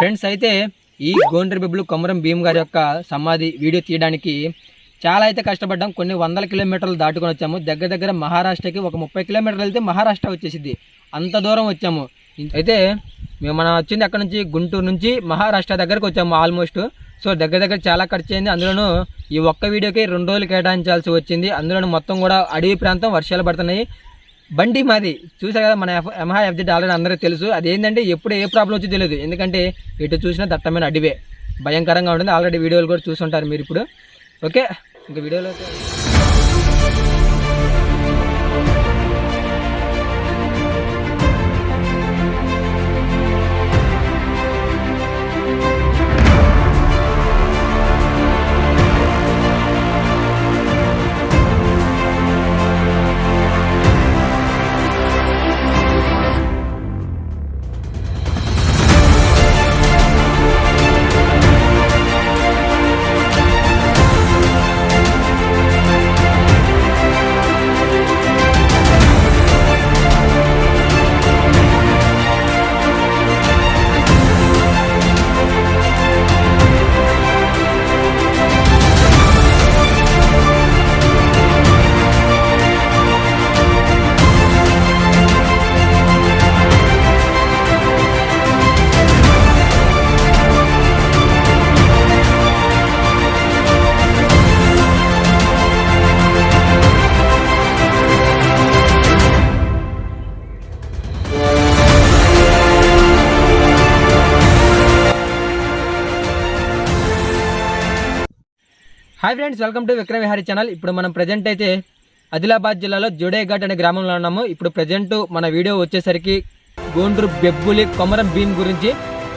Friends అయితే ఈ గోండ్రి బిబ్బులు కొమరం భీమ్ గారి యొక్క సమాధి వీడియో తీయడానికి చాలా అయితే కష్టపడ్డాం. కొన్ని వందల కిలోమీటర్లు దాటుకొని వచ్చాము. దగ్గర దగ్గర మహారాష్ట్రకి ఒక ముప్పై కిలోమీటర్లు వెళ్తే మహారాష్ట్ర వచ్చేసింది అంత దూరం వచ్చాము. అయితే మేము మనం వచ్చింది అక్కడ నుంచి గుంటూరు నుంచి మహారాష్ట్ర దగ్గరకు వచ్చాము ఆల్మోస్ట్. సో దగ్గర దగ్గర చాలా ఖర్చు అయింది. అందులోనూ ఈ ఒక్క వీడియోకి రెండు రోజులు కేటాయించాల్సి వచ్చింది. అందులోనూ మొత్తం కూడా అడవి ప్రాంతం వర్షాలు పడుతున్నాయి. బండి మాది. చూసా కదా మన ఎంహా ఎఫ్జెడ్ ఆల్రెడీ అందరికీ తెలుసు. అది ఏంటంటే ఎప్పుడు ఏ ప్రాబ్లం వచ్చి తెలియదు. ఎందుకంటే ఎటు చూసినా దట్టమైన అడివే భయంకరంగా ఉంటుంది. ఆల్రెడీ వీడియోలు కూడా చూసుంటారు మీరు ఇప్పుడు. ఓకే ఇంకా వీడియోలో hi friends welcome to Vikram Vihari channel ఇప్పుడు మనం ప్రజెంట్ అయితే ఆదిలాబాద్ జిల్లాలో జుడేఘాట్ అనే గ్రామంలో ఉన్నాము. ఇప్పుడు ప్రజెంట్ మన వీడియో వచ్చేసరికి గోండ్రు బెబ్బులి కొమరం భీమ్ గురించి.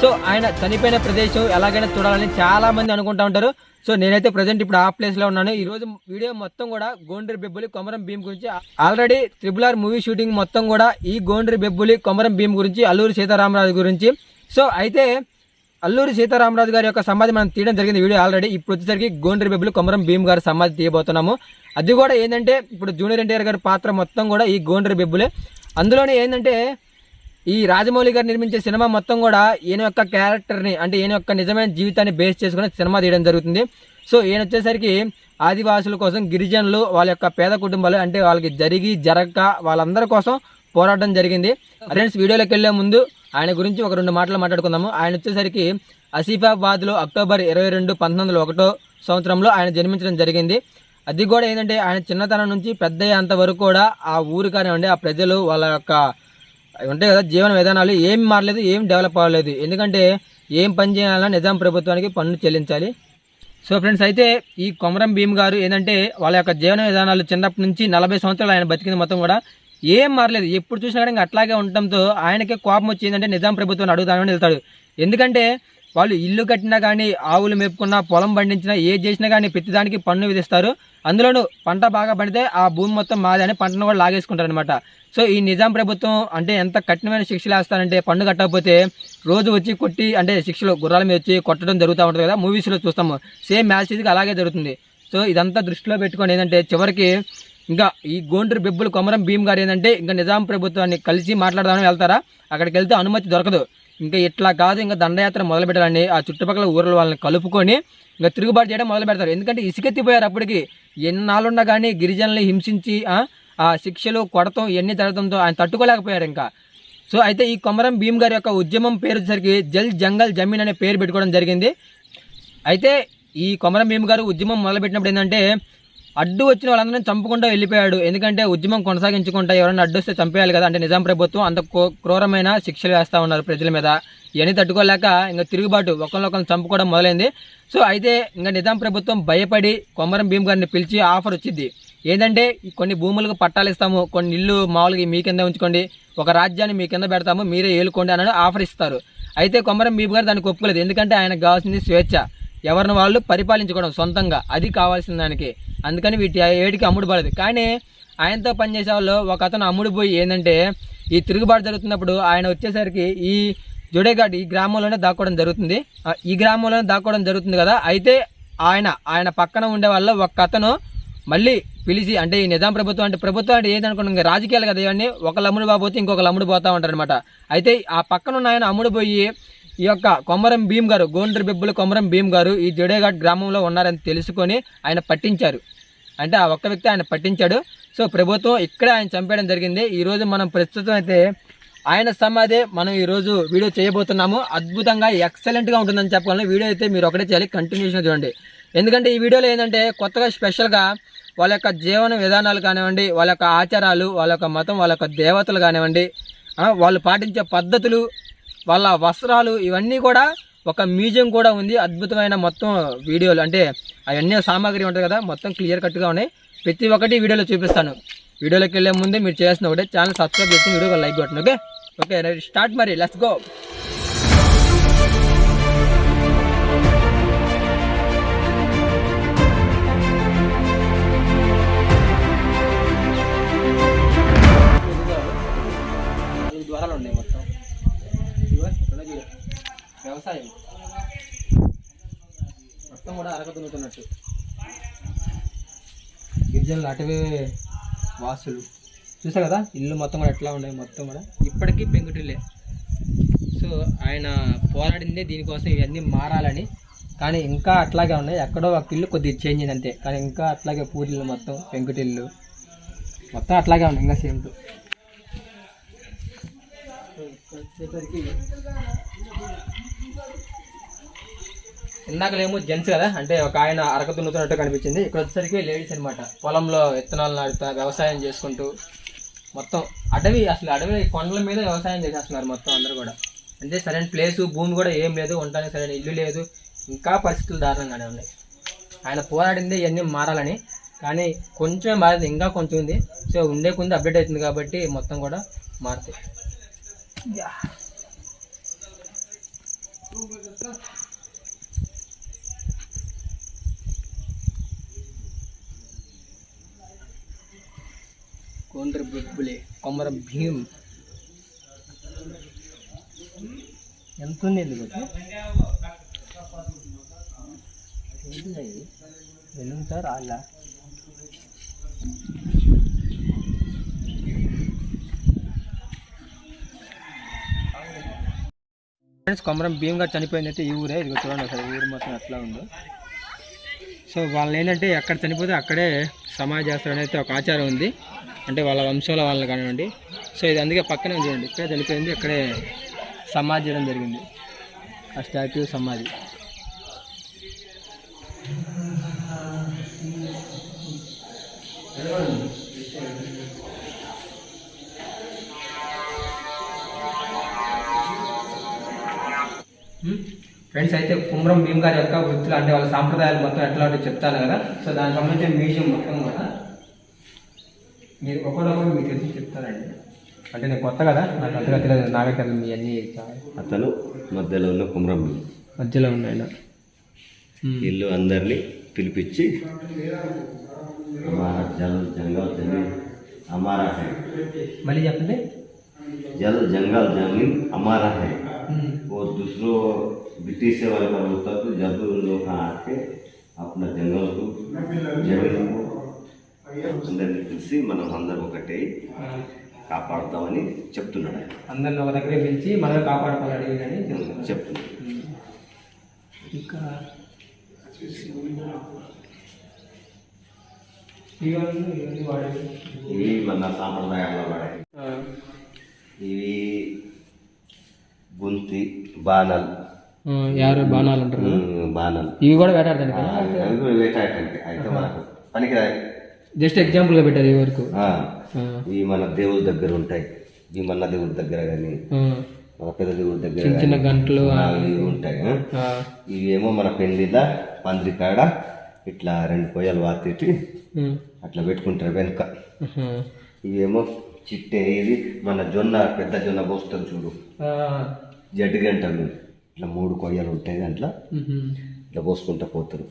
సో ఆయన చనిపోయిన ప్రదేశం ఎలాగైనా చూడాలని చాలామంది అనుకుంటా ఉంటారు. సో నేనైతే ప్రజెంట్ ఇప్పుడు ఆ ప్లేస్లో ఉన్నాను. ఈరోజు వీడియో మొత్తం కూడా గోండ్రి బెబ్బులి కొమరం భీమ్ గురించి. Already triple R movie shooting మొత్తం కూడా ఈ గోండ్రి బెబ్బులి కొమరం భీమ్ గురించి అల్లూరి సీతారామరాజు గురించి. సో అయితే అల్లూరి సీతారామరాజు గారి యొక్క సమాధి మనం తీయడం జరిగింది వీడియో ఆల్రెడీ ఇప్పుడు వచ్చేసరికి గోండ్రి బెబ్బులు కొమరం భీమ్ గారి సమాధి తీయబోతున్నాము. అది కూడా ఏంటంటే ఇప్పుడు జూనియర్ ఎన్టీఆర్ గారి పాత్ర మొత్తం కూడా ఈ గోండ్రి బెబ్బులే అందులోనే ఏంటంటే ఈ రాజమౌళి గారు నిర్మించే సినిమా మొత్తం కూడా ఈయన యొక్క క్యారెక్టర్ని అంటే ఈయన యొక్క నిజమైన జీవితాన్ని బేస్ చేసుకుని సినిమా తీయడం జరుగుతుంది. సో ఈయన వచ్చేసరికి ఆదివాసుల కోసం గిరిజనులు వాళ్ళ యొక్క పేద కుటుంబాలు అంటే వాళ్ళకి జరిగి జరగక వాళ్ళందరి కోసం పోరాటం జరిగింది. ఫ్రెండ్స్ వీడియోలోకి వెళ్ళే ముందు ఆయన గురించి ఒక రెండు మాటలు మాట్లాడుకుందాము. ఆయన వచ్చేసరికి ఆసిఫాబాద్లో అక్టోబర్ ఇరవై రెండు పంతొమ్మిది వందల ఒకటో సంవత్సరంలో ఆయన జన్మించడం జరిగింది. అది కూడా ఏంటంటే ఆయన చిన్నతనం నుంచి పెద్ద అయ్యేంత వరకు కూడా ఆ ఊరు కానివ్వండి ఆ ప్రజలు వాళ్ళ యొక్క ఉంటాయి కదా జీవన విధానాలు ఏం మారలేదు ఏం డెవలప్ అవ్వలేదు. ఎందుకంటే ఏం పని చేయాలన్నా నిజాం ప్రభుత్వానికి పన్ను చెల్లించాలి. సో ఫ్రెండ్స్ అయితే ఈ కొమరం భీమ్ గారు ఏంటంటే వాళ్ళ యొక్క జీవన విధానాలు చిన్నప్పటి నుంచి నలభై సంవత్సరాలు ఆయన బతికింది మొత్తం కూడా. ఏం మారలేదు. ఎప్పుడు చూసినా కానీ ఇంకా అట్లాగే ఉండటంతో ఆయనకే కోపం వచ్చి ఏంటంటే నిజాం ప్రభుత్వాన్ని అడుగుతామని వెళ్తాడు. ఎందుకంటే వాళ్ళు ఇల్లు కట్టినా కానీ ఆవులు మేపుకున్నా పొలం పండించినా ఏ చేసినా కానీ ప్రతిదానికి పన్ను విధిస్తారు. అందులోనూ పంట బాగా పండితే ఆ భూమి మొత్తం మాదే అని పంటను కూడా లాగేసుకుంటారు అనమాట సో ఈ నిజాం ప్రభుత్వం అంటే ఎంత కఠినమైన శిక్షలు వేస్తారంటే పన్ను కట్టకపోతే రోజు వచ్చి కొట్టి అంటే శిక్షలు గుర్రాల మీద వచ్చి కొట్టడం జరుగుతూ ఉంటుంది కదా మూవీస్లో చూస్తాము. సేమ్ మ్యాచ్ ఇది అలాగే జరుగుతుంది. సో ఇదంతా దృష్టిలో పెట్టుకొని ఏంటంటే చివరికి ఇంకా ఈ గోండ్రి బెబ్బులు కొమరం భీమ్ గారు ఏంటంటే ఇంకా నిజాం ప్రభుత్వాన్ని కలిసి మాట్లాడదామని వెళ్తారా? అక్కడికి వెళ్తే అనుమతి దొరకదు. ఇంకా ఇట్లా కాదు ఇంకా దండయాత్ర మొదలు పెట్టాలని ఆ చుట్టుపక్కల ఊర్ల వాళ్ళని కలుపుకొని ఇంకా తిరుగుబాటు చేయడం మొదలు పెడతారు ఎందుకంటే ఇసుకెత్తిపోయారు అప్పటికి. ఎన్నాళ్ళున్నా కానీ గిరిజనులు హింసించి ఆ, శిక్షలు కొడతం ఇవన్నీ జరగడంతో ఆయన తట్టుకోలేకపోయారు ఇంకా. సో అయితే ఈ కొమరం భీమ్ గారి యొక్క ఉద్యమం పేరు వచ్చేసరికి జల్ జంగల్ జమీన్ అనే పేరు పెట్టుకోవడం జరిగింది. అయితే ఈ కొమరం భీమ్ గారు ఉద్యమం మొదలుపెట్టినప్పుడు ఏంటంటే అడ్డు వచ్చిన వాళ్ళందరినీ చంపకుండా వెళ్ళిపోయాడు. ఎందుకంటే ఉద్యమం కొనసాగించుకుంటా ఎవరైనా అడ్డు వస్తే చంపేయాలి కదా అంటే నిజాం ప్రభుత్వం అంత క్రూరమైన శిక్షలు వేస్తూ ఉన్నారు ప్రజల మీద. ఇవన్నీ తట్టుకోలేక ఇంకా తిరుగుబాటు ఒకరినొకరిని చంపుకోవడం మొదలైంది. సో అయితే ఇంకా నిజాం ప్రభుత్వం భయపడి కొమరం భీమ్ గారిని పిలిచి ఆఫర్ వచ్చింది. ఏంటంటే కొన్ని భూములకు పట్టాలు ఇస్తాము కొన్ని ఇల్లు మామూలుగా మీ కింద ఉంచుకోండి ఒక రాజ్యాన్ని మీ కింద పెడతాము మీరే ఏలుకోండి అని ఆఫర్ ఇస్తారు. అయితే కొమరం బీబు గారు దానికి ఒప్పుకోలేదు. ఎందుకంటే ఆయనకు కావాల్సింది స్వేచ్ఛ. ఎవరిని వాళ్ళు పరిపాలించుకోవడం సొంతంగా. అది కావాల్సిన దానికి. అందుకని వీటి ఏడికి అమ్ముడు పడదు. కానీ ఆయనతో పనిచేసే వాళ్ళు ఒక అతను అమ్ముడు పోయి ఏంటంటే ఈ తిరుగుబాటు జరుగుతున్నప్పుడు ఆయన వచ్చేసరికి ఈ జుడేఘాట్ ఈ గ్రామంలోనే దాక్కోవడం జరుగుతుంది. ఈ గ్రామంలోనే దాక్కోవడం జరుగుతుంది కదా? అయితే ఆయన ఆయన పక్కన ఉండే వాళ్ళ ఒక అతను మళ్ళీ పిలిచి అంటే ఈ నిజాం ప్రభుత్వం అంటే ప్రభుత్వం అంటే ఏందనుకున్నాం రాజకీయాలు కదా ఇవన్నీ. ఒక లమ్ముడు బాబోతే ఇంకొక అమ్ముడు పోతా ఉంటారు అనమాట అయితే ఆ పక్కన ఉన్న ఆయన అమ్ముడు పోయి ఈ యొక్క కొమరం భీమ్ గారు గోండ్రి బిబ్బుల కొమరం భీమ్ గారు ఈ జడేఘాట్ గ్రామంలో ఉన్నారని తెలుసుకొని ఆయన పట్టించారు. అంటే ఆ ఒక్క వ్యక్తి ఆయన పట్టించాడు. సో ప్రభుత్వం ఇక్కడే ఆయన చంపేయడం జరిగింది. ఈరోజు మనం ప్రస్తుతం అయితే ఆయన సమాధి మనం ఈరోజు వీడియో చేయబోతున్నాము. అద్భుతంగా ఎక్సలెంట్గా ఉంటుందని చెప్పగలను. వీడియో అయితే మీరు ఒకటే చేయాలి. కంటిన్యూషన్ చూడండి. ఎందుకంటే ఈ వీడియోలో ఏంటంటే కొత్తగా స్పెషల్గా వాళ్ళ యొక్క జీవన విధానాలు కానివ్వండి వాళ్ళ యొక్క ఆచారాలు వాళ్ళ యొక్క మతం వాళ్ళ యొక్క దేవతలు కానివ్వండి వాళ్ళు పాటించే పద్ధతులు వాళ్ళ వస్త్రాలు ఇవన్నీ కూడా ఒక మ్యూజియం కూడా ఉంది. అద్భుతమైన మొత్తం వీడియోలు. అంటే అవన్నీ సామాగ్రి ఉంటుంది కదా మొత్తం క్లియర్ కట్గా ఉన్నాయి. ప్రతి ఒక్కటి వీడియోలో చూపిస్తాను. వీడియోలోకి వెళ్ళే ముందే మీరు చేసిన ఒకటే ఛానల్ సబ్స్క్రైబ్ చేసుకుని వీడియో లైక్ కొట్టండి ఓకే? ఓకే స్టార్ట్ మరి. లెట్స్ గో ద్వారాలు ఉన్నాయి మొత్తం. వ్యవసాయం మొత్తం కూడా అరక దున్నుతున్నట్టు గిరిజనులు అటవే వాసులు. చూసా కదా ఇల్లు మొత్తం కూడా ఎట్లా ఉన్నాయి మొత్తం కూడా. ఇప్పటికీ పెంకుటిల్లే. సో ఆయన పోరాడిందే దీనికోసం ఇవన్నీ మారాలని. కానీ ఇంకా అట్లాగే ఉన్నాయి. ఎక్కడో ఒక ఇల్లు కొద్దిగా చేంజ్ అయింది అంతే. కానీ ఇంకా అట్లాగే పూరిల్లు మొత్తం పెంకుటిల్లు. మొత్తం అట్లాగే ఉన్నాయి ఇంకా సేమ్ టు. వచ్చేసరికి ఇందాకలేమో జెంట్స్ కదా అంటే ఒక ఆయన అరక దున్నుతున్నట్టు కనిపించింది. ఇక్కడ వచ్చేసరికి లేడీస్ అన్నమాట. పొలంలో విత్తనాలు నాడుతా వ్యవసాయం చేసుకుంటూ మొత్తం అడవి అసలు అడవి కొండల మీద వ్యవసాయం చేసేస్తున్నారు మొత్తం అందరూ కూడా. అంటే సరైన ప్లేసు భూమి కూడా ఏం లేదు ఉండడానికి సరైన ఇల్లు లేదు ఇంకా పరిస్థితులు దారుణంగానే ఉన్నాయి. ఆయన పోరాడింది ఇవన్నీ మారాలని కానీ కొంచెం మారింది ఇంకా కొంచెం ఉంది. సో ఉండే కొంది అప్డేట్ అవుతుంది కాబట్టి మొత్తం కూడా మారుతాయి. యా. కొండ్ర బొబ్బులే కొమర భీమ్ ఎంత ఉంది ఎందుకు ఏంటి ఇది ఫ్రెండ్స్ కొమరం భీమ్ గారు చనిపోయింది అయితే ఈ ఊరే. ఇది చూడండి అసలు ఊరు మొత్తం ఎట్లా ఉందో. సో వాళ్ళు ఏంటంటే ఎక్కడ చనిపోతే అక్కడే సమాధి చేస్తారని అయితే ఒక ఆచారం ఉంది. అంటే వాళ్ళ వంశంలో వాళ్ళని కానివ్వండి. సో ఇది అందుకే పక్కనే చూడండి. ఇక్కడే చనిపోయింది ఇక్కడే సమాధి చేయడం జరిగింది. ఆ స్టాట్యూ సమాధి. ఫ్రెండ్స్ అయితే కుమ్రం భీమ్ గారి యొక్క వృత్తులు అంటే వాళ్ళ సాంప్రదాయాలు మొత్తం ఎట్లా ఉంటే చెప్తాను కదా? సో దానికి సంబంధించిన మ్యూజియం మొత్తం కూడా మీరు ఒకరొకరు మీకు తెలిసి చెప్తారండి. అంటే నేను కొత్త కదా? నాకు అంతగా తెలియదు. నాకే మీ అన్ని అతను మధ్యలో ఉన్న కుమ్రం భీమ్. మధ్యలో ఉన్నాయన వీళ్ళు అందరినీ పిలిపించి మళ్ళీ చెప్పండి. జల్ జంగల్ జమీన్ అమారా హై. ఓ దుసరో ब्रिटिश से वाले पर होता तो जब उन लोग यहाँ आके अपना जंगल को जमीन को అందరినీ పిలిచి మనం అందరం ఒకటే ఆ, కాపాడుతామని చెప్తున్నాడు ఆయన. అందరిని ఒక దగ్గర పిలిచి మనల్ని కాపాడుకోవాలి అని చెప్తున్నారు. చెప్తున్నాడు ఉమ్. ఇంకా ఇవన్నీ ఇవన్నీ వాడేవి ఇవి మన సాంప్రదాయాల్లో వాడే ఆ, ఇవి గుంతి బాణాలు ఆ, యారు బాణాలు అంటారు. ఉమ్, బాణాలు. ఇవి కూడా వేటాడతాను ఆ, అవి కూడా వేటాడటానికి అయితే మనకు పనికిరాయి. జస్ట్ ఎగ్జాంపుల్గా పెట్టారు ఈ వరకు. ఇవి మన దేవుడి దగ్గర ఉంటాయి. భీమన్న దేవుడి దగ్గర కానీ మన పెద్ద దేవుడి దగ్గర చిన్న గంటలు ఇవి ఉంటాయి ఇవేమో మన పెళ్ళిల పందిరి కాడ ఇట్లా రెండు పొయ్యలు వాతేటి అట్లా పెట్టుకుంటారు వెనుక. ఇవేమో చిట్టే ఇది మన జొన్న పెద్ద జొన్న పోస్తాం చూడు. జడ్డు గంటలు. ఇట్లా మూడు కొయ్యలు ఉంటాయి దాంట్లో. ఇట్లా పోసుకుంటా పోతారు.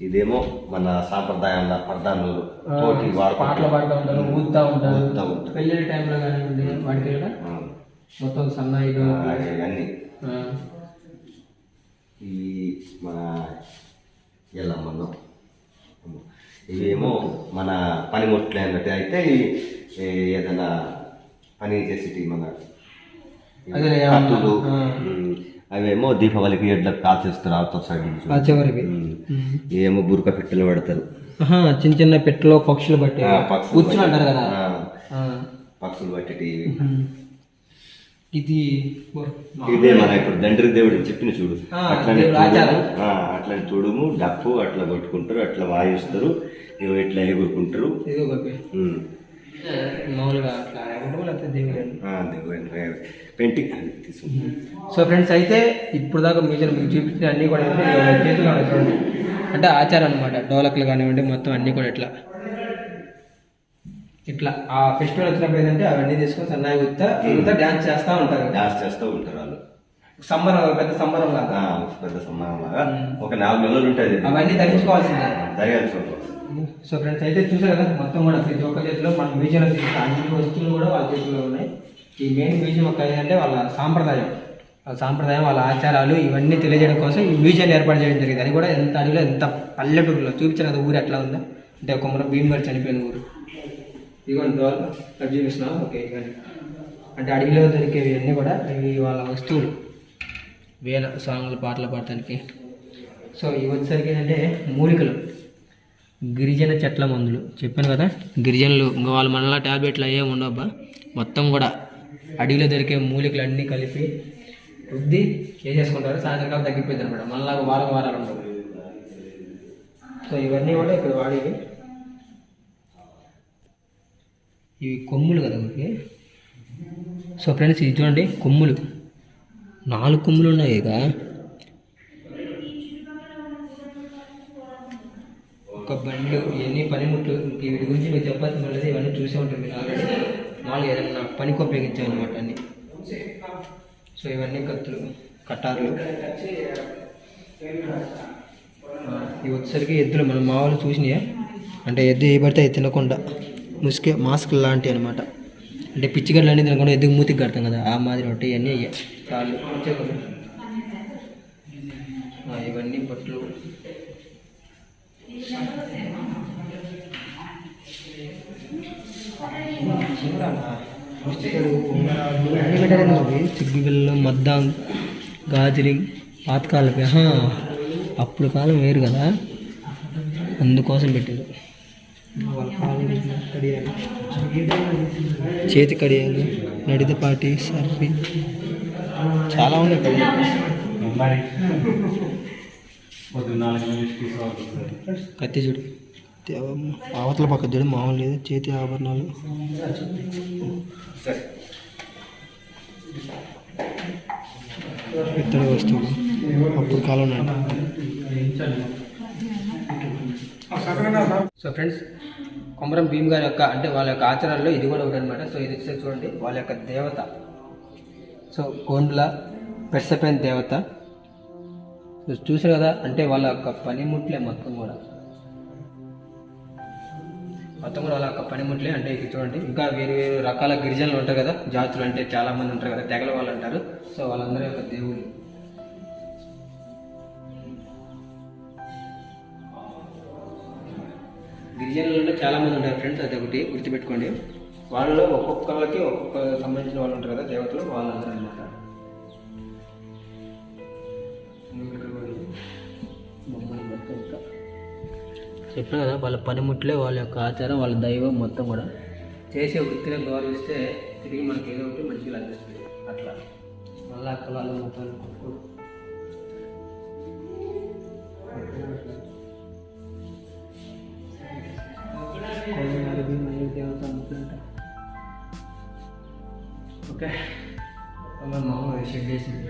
ఇదేమో మన సాంప్రదాయంలో పర్దాలు తోటి పాటలు పాడుతూ ఉంటారు ఊదుతూ ఉంటారు. పెళ్ళిళ్ళ టైంలో కానివ్వండి వాడికి మొత్తం సన్నాయిలు. ఇవన్నీ. ఆ, ఈ మన ఎల్లమ్మను. ఇవేమో మన పనిముట్లు అన్నట్టు అయితే ఏదైనా పని చేసేటి మన కత్తులు అవేమో దీపావళికి ఎడ్ల కాల్చేస్తారు అవతల సైడ్ ఆ చివరికి. ఏమో బురక పెట్టెలు పెడతారు. చిన్న చిన్న పెట్టలో పక్షులు బట్టి పక్షులు అంటారు కదా. పక్షులు ఉమ్. ఇది ఇదే మన ఇప్పుడు దండ్రి దేవుడు చెప్పిన చూడు. అట్లానే అట్లానే తుడుము డప్పు అట్లా కొట్టుకుంటారు అట్లా వాయిస్తారు. ఇవి ఇట్లా ఎగురుకుంటారు. మామూలుగా అట్లా దేవుడు దేవుడు పెయింటింగ్ తీసుకుంటారు సో ఫ్రెండ్స్ అయితే ఇప్పుడు దాకా మ్యూజియం మీకు చూపించిన అన్నీ కూడా చేతులు చూడండి. అంటే ఆచారం అనమాట డోలక్లు కానివ్వండి మొత్తం అన్నీ కూడా ఇట్లా. ఇట్లా ఆ ఫెస్టివల్ వచ్చినప్పుడు ఏంటంటే అవన్నీ తీసుకొని సన్నాయి గుత్తా గుత్తా డ్యాన్స్ చేస్తూ ఉంటారు డాన్స్ చేస్తూ ఉంటారు వాళ్ళు. సంబరం పెద్ద సంబరం లాగా. పెద్ద సమానం లాగా. ఒక నాలుగు నెలలు ఉంటుంది. అవన్నీ ధరించుకోవాల్సిందే చూడండి సో ఫ్రెండ్స్ అయితే చూసారు కదా మొత్తం కూడా ప్రతి ఒక్క చేతిలో మన మ్యూజియంలో అన్ని వస్తువులు కూడా వాళ్ళ చేతిలో ఉన్నాయి. ఈ మెయిన్ మ్యూజియం ఒక ఏంటంటే వాళ్ళ సాంప్రదాయం. వాళ్ళ సాంప్రదాయం వాళ్ళ ఆచారాలు ఇవన్నీ తెలియజేయడం కోసం ఈ మ్యూజియం ఏర్పాటు చేయడం జరిగింది. అది కూడా ఎంత అడిగిలో ఎంత పల్లెటూరులో చూపించిన కదా ఊరు ఎట్లా ఉందో. అంటే ఒక మన భీమ్ చనిపోయిన ఊరు. ఇదిగోండి డోల్ చూపిస్తున్నాం ఓకే ఇవన్నీ అంటే అడవిలో దొరికేవి అన్నీ కూడా ఇవి వాళ్ళ వస్తువులు. వేల సాంగ్లు పాటలు పాడటానికి. సో ఇవి వచ్చేసరికి ఏంటంటే మూలికలు. గిరిజన చెట్ల మందులు. చెప్పాను కదా గిరిజనులు ఇంకా వాళ్ళు మనలా ట్యాబ్లెట్లు అయ్యే ఉండవబ్బా మొత్తం కూడా అడవిలో దొరికే మూలికలు అన్నీ కలిపి రుద్ది చేసేసుకుంటారు. సాయంత్రం తగ్గిపోయింది అనమాట. మళ్ళీ వారం వారాలు ఉండవు. సో ఇవన్నీ కూడా ఇక్కడ వాడేవి. ఇవి కొమ్ములు కదా ఒకటి సో ఫ్రెండ్స్ ఇది చూడండి కొమ్ములు. నాలుగు కొమ్ములు ఉన్నాయి ఇక. ఒక బండ్లు ఇవన్నీ పనిముట్లు. వీటి గురించి మీకు చెప్పాల్సిన లేదు ఇవన్నీ చూసే ఉంటారు మీరు ఆల్రెడీ. మామూలుగా ఏదైనా పనికి ఉపయోగించామన్నమాట అన్ని. సో ఇవన్నీ కత్తులు కట్టార్లు ఇవి వచ్చేసరికి ఎద్దులు మనం మామూలు చూసినాయా? అంటే ఎద్దు ఏ పడితే అది తినకుండా. ముసుకే మాస్క్ లాంటివి అనమాట అంటే పిచ్చిగడ్డలు అన్నీ తినకుండా ఎద్దుకు మూతికి కడతాం కదా ఆ మాదిరి ఒకటి ఇవన్నీ అయ్యాయి కాళ్ళు ఇవన్నీ బట్టలు చిగ్గు బిల్లు మద్దాం గాజులి పాతకాలపై. అప్పుడు కాలం వేరు కదా. అందుకోసం పెట్టారు. చేతి కడియాలు నడితపాటి సర్రి చాలా ఉన్నాయి కడియాలు. కత్తి చూడు. అవతల పక్క జడి మామూలు లేదు చేతి ఆభరణాలు. ఇతర వస్తువులు అప్పుడు కాలం సో ఫ్రెండ్స్ కొమరం భీమ్ గారి యొక్క అంటే వాళ్ళ యొక్క ఆచారాల్లో ఇది కూడా ఒకటి అనమాట సో ఇది వచ్చేసి చూడండి వాళ్ళ యొక్క దేవత. సో కోండ్ల పెర్సపెన్ దేవత. సో చూసారు కదా అంటే వాళ్ళ యొక్క పనిముట్లే మొత్తం కూడా. మొత్తం కూడా వాళ్ళ యొక్క పనిముట్లే. అంటే ఇక్కడ చూడండి ఇంకా వేరు వేరు రకాల గిరిజనులు ఉంటారు కదా జాతులు అంటే చాలా మంది ఉంటారు కదా తెగల వాళ్ళు అంటారు. సో వాళ్ళందరూ యొక్క దేవుళ్ళు. గిరిజనులు అంటే చాలా మంది ఉంటారు ఫ్రెండ్స్ అది ఒకటి గుర్తుపెట్టుకోండి. వాళ్ళలో ఒక్కొక్కరికి ఒక్కొక్క సంబంధించిన వాళ్ళు ఉంటారు కదా దేవతలు వాళ్ళందరూ అనమాట చెప్పిన కదా వాళ్ళ పనిముట్లే వాళ్ళ యొక్క ఆచారం వాళ్ళ దైవం మొత్తం కూడా చేసే వృత్తిని గౌరవిస్తే తిరిగి మనకి ఏదో ఒకటి మంచిగా లభిస్తుంది. అట్లా. మళ్ళా కులాలు మతాలు కొట్టుకోడు దేవత ఓకే. మామూలు షెడ్ చేసింది.